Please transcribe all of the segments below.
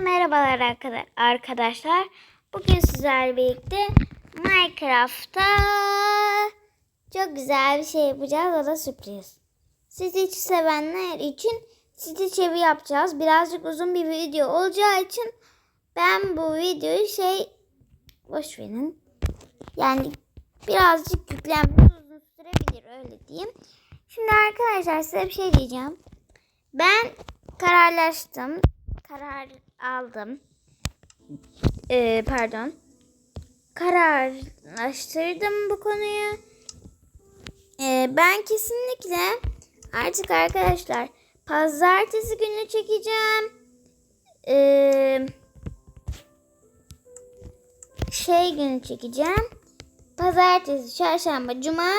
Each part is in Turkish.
merhabalar arka- arkadaşlar. Bugün sizlerle birlikte Minecraft'ta çok güzel bir şey yapacağız. O da sürpriz. Stitch sevenler için Stitch evi yapacağız. Birazcık uzun bir video olacağı için ben bu videoyu şey boş verin. Yani birazcık yüklenmesi uzun sürebilir öyle diyeyim. Şimdi arkadaşlar size bir şey diyeceğim. Ben kararlaştım. Karar aldım. Ee, pardon. Kararlaştırdım bu konuyu. Ee, ben kesinlikle artık arkadaşlar pazartesi günü çekeceğim. Ee, şey günü çekeceğim. Pazartesi, çarşamba, cuma,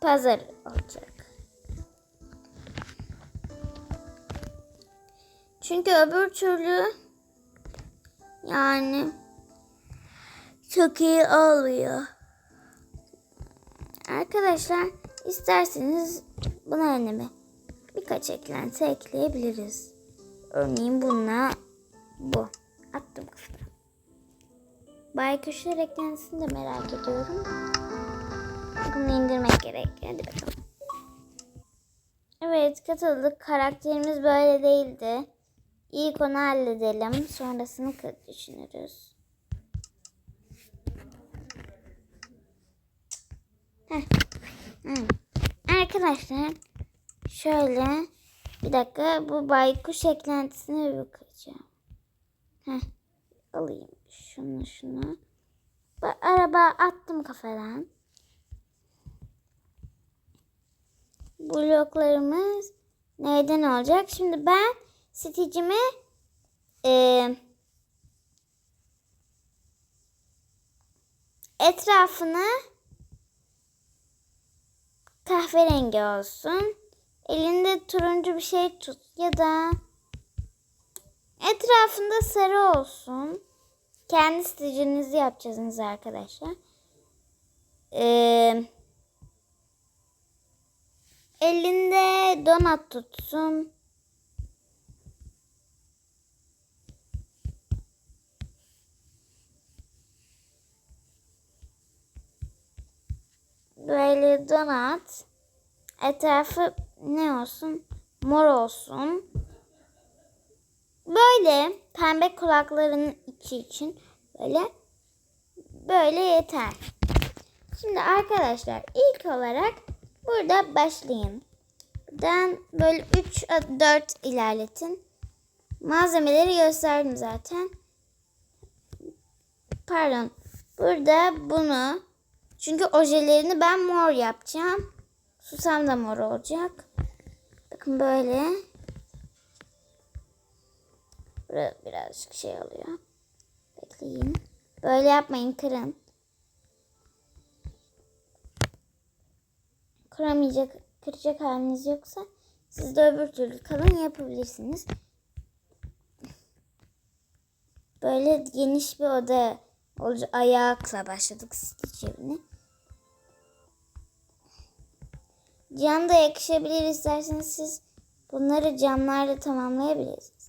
pazar olacak. Çünkü öbür türlü yani çok iyi olmuyor. Arkadaşlar isterseniz buna öneme birkaç eklenti ekleyebiliriz. Örneğin bununla bu. Attım kafadan. Baykuşlar eklentisini de merak ediyorum. Bunu indirmek gerek. Hadi bakalım. Evet katıldık. Karakterimiz böyle değildi. İlk onu halledelim. Sonrasını düşünürüz. Heh. Hı. Arkadaşlar şöyle bir dakika bu baykuş eklentisine bir bakacağım. Heh. Alayım şunu şunu. Bu araba attım kafadan. Bloklarımız neyden olacak? Şimdi ben Stitch'imi eee etrafını kahverengi olsun. Elinde turuncu bir şey tut ya da etrafında sarı olsun. Kendi Stitch'inizi yapacaksınız arkadaşlar. Eee elinde donat tutsun. Böyle donat. Etrafı ne olsun? Mor olsun. Böyle pembe kulaklarının içi için böyle böyle yeter. Şimdi arkadaşlar ilk olarak burada başlayın. Buradan böyle 3 4 ilerletin. Malzemeleri gösterdim zaten. Pardon. Burada bunu çünkü ojelerini ben mor yapacağım. Susam da mor olacak. Bakın böyle. Burada birazcık şey oluyor. Bekleyin. Böyle yapmayın kırın. Kıramayacak, kıracak haliniz yoksa siz de öbür türlü kalın yapabilirsiniz. Böyle geniş bir oda olacak. Ayakla başladık Stitch evine. Cam da yakışabilir isterseniz siz bunları camlarla tamamlayabilirsiniz.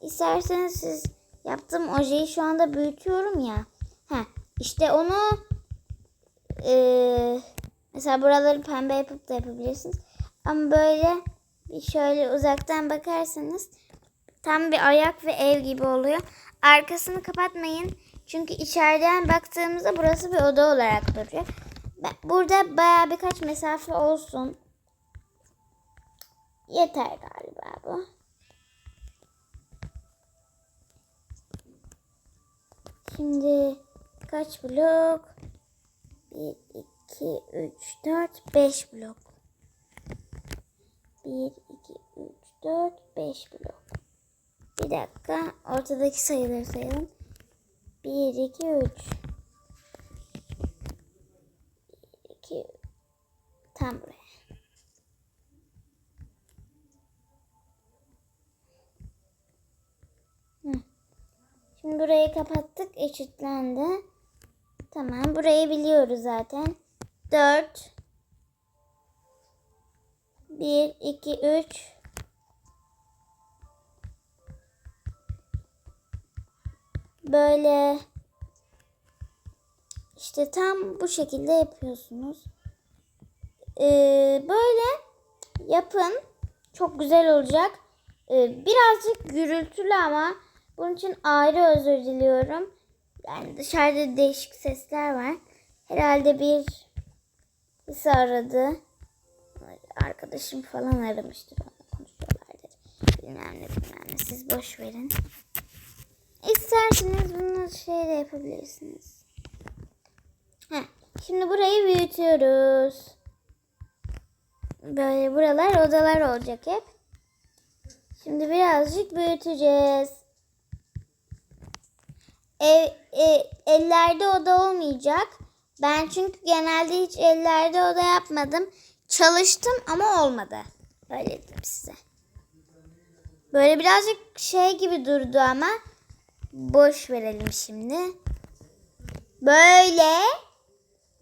İsterseniz siz yaptığım ojeyi şu anda büyütüyorum ya. Ha, işte onu eee, mesela buraları pembe yapıp da yapabilirsiniz. Ama böyle şöyle uzaktan bakarsanız tam bir ayak ve ev gibi oluyor. Arkasını kapatmayın. Çünkü içeriden baktığımızda burası bir oda olarak duruyor. Burada baya birkaç mesafe olsun. Yeter galiba bu. Şimdi kaç blok? 1, 2, 3, 4, 5 blok. 1, 2, 3, 4, 5 blok. Bir dakika. Ortadaki sayıları sayalım. 1, 2, 3. Eşitlendi. Tamam. Burayı biliyoruz zaten. 4 1 2 3 böyle işte tam bu şekilde yapıyorsunuz. Ee, böyle yapın. Çok güzel olacak. Ee, birazcık gürültülü ama bunun için ayrı özür diliyorum. Yani dışarıda değişik sesler var. Herhalde bir birisi aradı. Arkadaşım falan aramıştır. Onunla konuşuyorlardır. Bilmem ne bilmem ne. Siz boş verin. İsterseniz bunu şey de yapabilirsiniz. Heh, şimdi burayı büyütüyoruz. Böyle buralar odalar olacak hep. Şimdi birazcık büyüteceğiz. Ev, e, ellerde oda olmayacak. Ben çünkü genelde hiç ellerde oda yapmadım. Çalıştım ama olmadı. Öyle diyeyim size. Böyle birazcık şey gibi durdu ama boş verelim şimdi. Böyle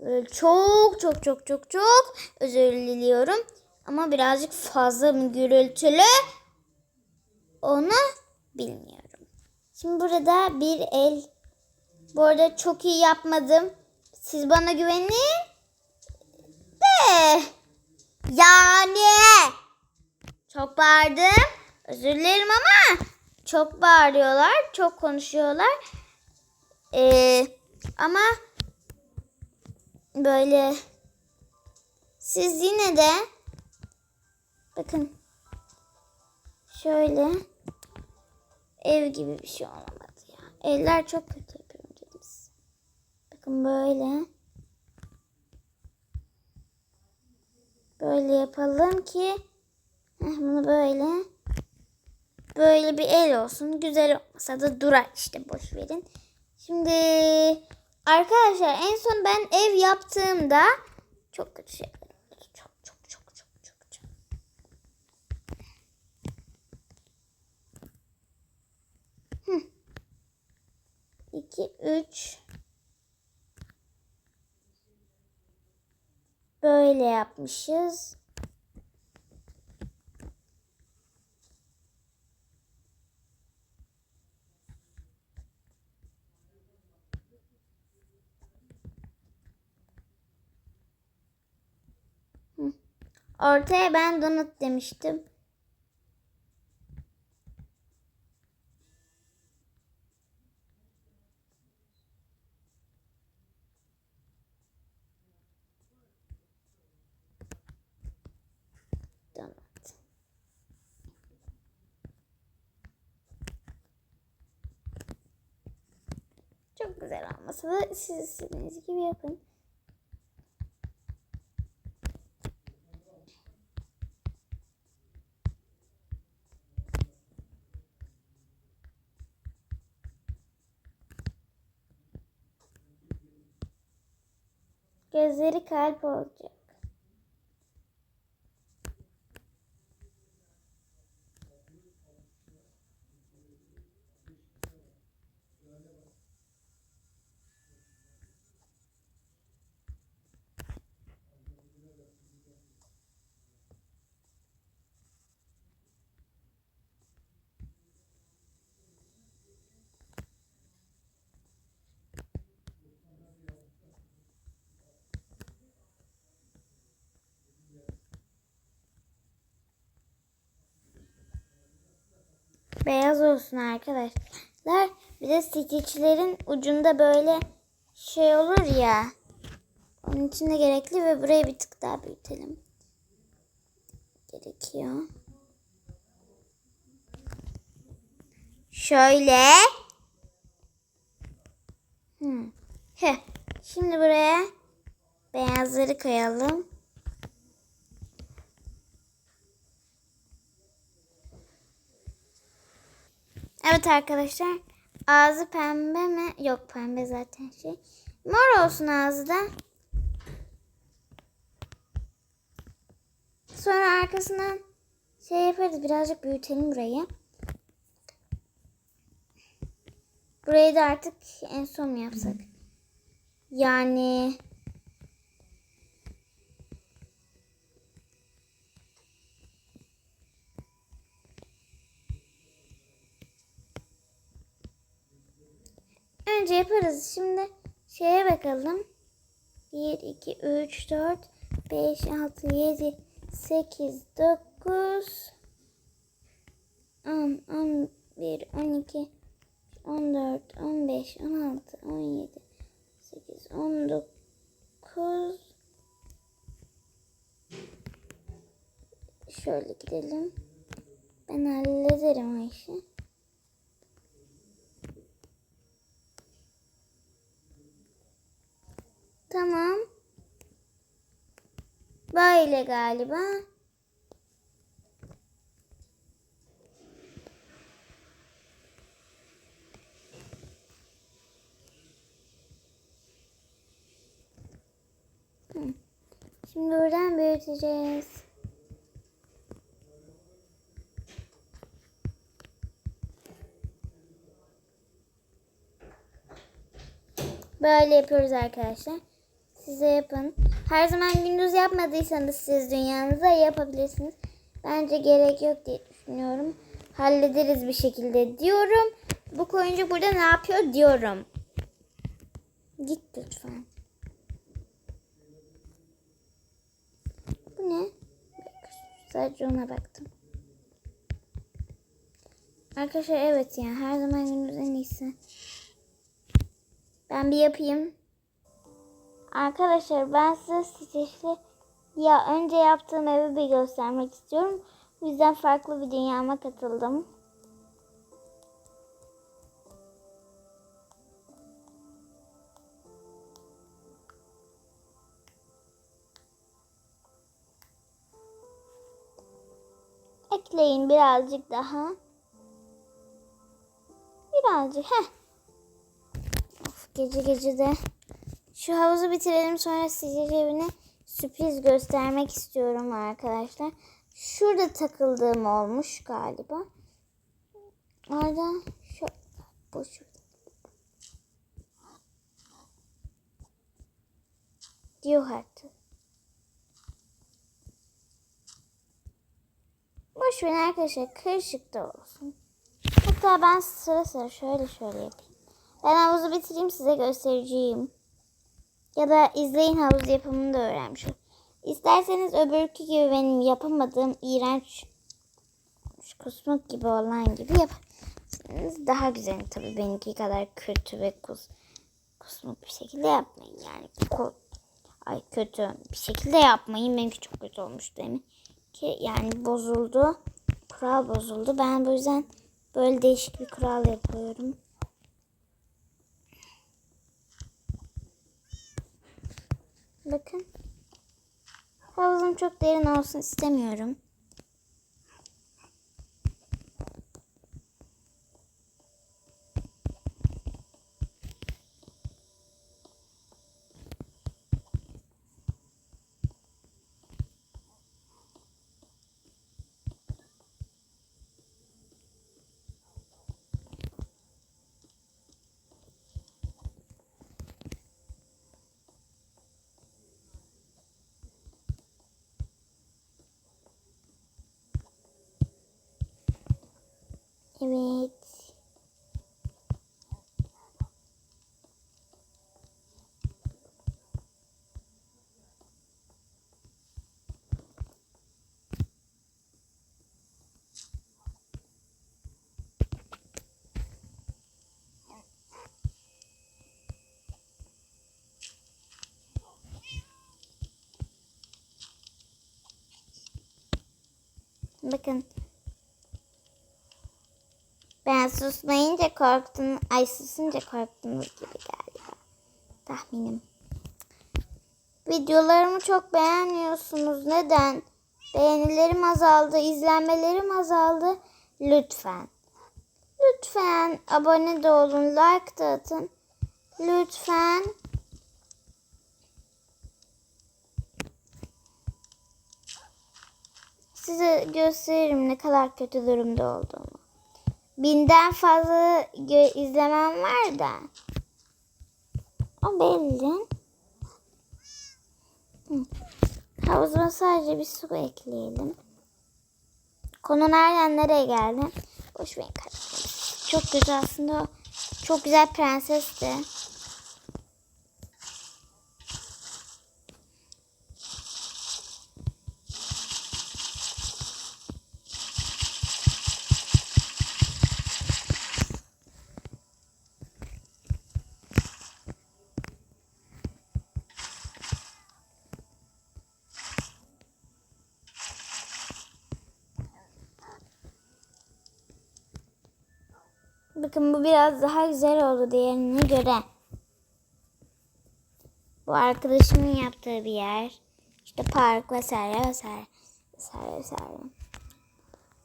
Böyle çok çok çok çok çok özür diliyorum. Ama birazcık fazla mı gürültülü onu bilmiyorum. Şimdi burada bir el. Bu arada çok iyi yapmadım. Siz bana güvenin. De. Yani. Çok bağırdım. Özür dilerim ama çok bağırıyorlar. Çok konuşuyorlar. Ee, ama böyle siz yine de bakın şöyle ev gibi bir şey olamadı ya. Evler çok kötü yapıyorum dedim size. Bakın böyle böyle yapalım ki heh, bunu böyle böyle bir el olsun. Güzel olmasa da durar işte boş verin. Şimdi Arkadaşlar en son ben ev yaptığımda çok kötü şeyler 2, 3. Böyle yapmışız. Ortaya ben donut demiştim. Çok güzel olmasa da siz istediğiniz gibi yapın. Gözleri kalp olacak. Beyaz olsun arkadaşlar. Bir de stitchlerin ucunda böyle şey olur ya. Onun için de gerekli ve burayı bir tık daha büyütelim. Gerekiyor. Şöyle. Hmm. Heh. Şimdi buraya beyazları koyalım. Evet arkadaşlar. Ağzı pembe mi? Yok pembe zaten şey. Mor olsun ağzı da. Sonra arkasından şey yaparız. Birazcık büyütelim burayı. Burayı da artık en son mu yapsak? Yani bence yaparız. Şimdi şeye bakalım. 1, 2, 3, 4, 5, 6, 7, 8, 9, 10, 11, 12, 14, 15, 16, 17, 8, 19. Şöyle gidelim. Ben hallederim o işi. Tamam. Böyle galiba. Şimdi buradan büyüteceğiz. Böyle yapıyoruz arkadaşlar. Size yapın. Her zaman gündüz yapmadıysanız siz dünyanıza yapabilirsiniz. Bence gerek yok diye düşünüyorum. Hallederiz bir şekilde diyorum. Bu koyuncu burada ne yapıyor diyorum. Git lütfen. Bu ne? Sadece ona baktım. Arkadaşlar evet ya her zaman gündüz en iyisi. Ben bir yapayım. Arkadaşlar ben size streçli ya önce yaptığım evi bir göstermek istiyorum. O yüzden farklı bir dünyama katıldım. Ekleyin birazcık daha. Birazcık. Heh. Of, gece gece de. Şu havuzu bitirelim sonra size evine sürpriz göstermek istiyorum arkadaşlar. Şurada takıldığım olmuş galiba. Orada şu şurada. Diyor artık. Boş verin arkadaşlar karışık da olsun. Hatta ben sıra sıra şöyle şöyle yapayım. Ben havuzu bitireyim size göstereceğim. Ya da izleyin havuz yapımını da öğrenmiş olun. İsterseniz öbürkü gibi benim yapamadığım iğrenç kusmuk gibi olan gibi yaparsınız. Daha güzel tabii benimki kadar kötü ve kus, kusmuk bir şekilde yapmayın. Yani ko, ay kötü bir şekilde yapmayın. Benimki çok kötü olmuş demin ki yani bozuldu. Kural bozuldu. Ben bu yüzden böyle değişik bir kural yapıyorum. Bakın. Havuzum çok derin olsun istemiyorum. Evet. Bakın ben susmayınca korktun, ay susunca korktunuz gibi galiba. Tahminim. Videolarımı çok beğenmiyorsunuz. Neden? Beğenilerim azaldı, izlenmelerim azaldı. Lütfen. Lütfen abone de olun, like da atın. Lütfen. Size gösteririm ne kadar kötü durumda olduğumu. Binden fazla izlemem var da. O belli. Havuzuma sadece bir su ekleyelim. Konu nereden nereye geldi? Boş verin karıştırmayın. Çok güzel aslında. Çok güzel prensesti. Bakın bu biraz daha güzel oldu diğerine göre. Bu arkadaşımın yaptığı bir yer. İşte park vesaire vesaire. Vesaire vesaire.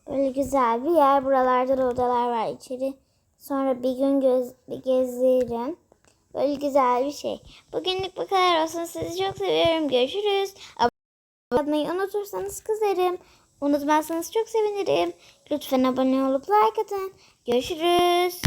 Böyle güzel bir yer. Buralarda da odalar var içeri. Sonra bir gün göz, bir gezdiririm. Böyle güzel bir şey. Bugünlük bu kadar olsun. Sizi çok seviyorum. Görüşürüz. Abone olmayı unutursanız kızarım. Unutmazsanız çok sevinirim. Lütfen abone olup like atın. Görüşürüz.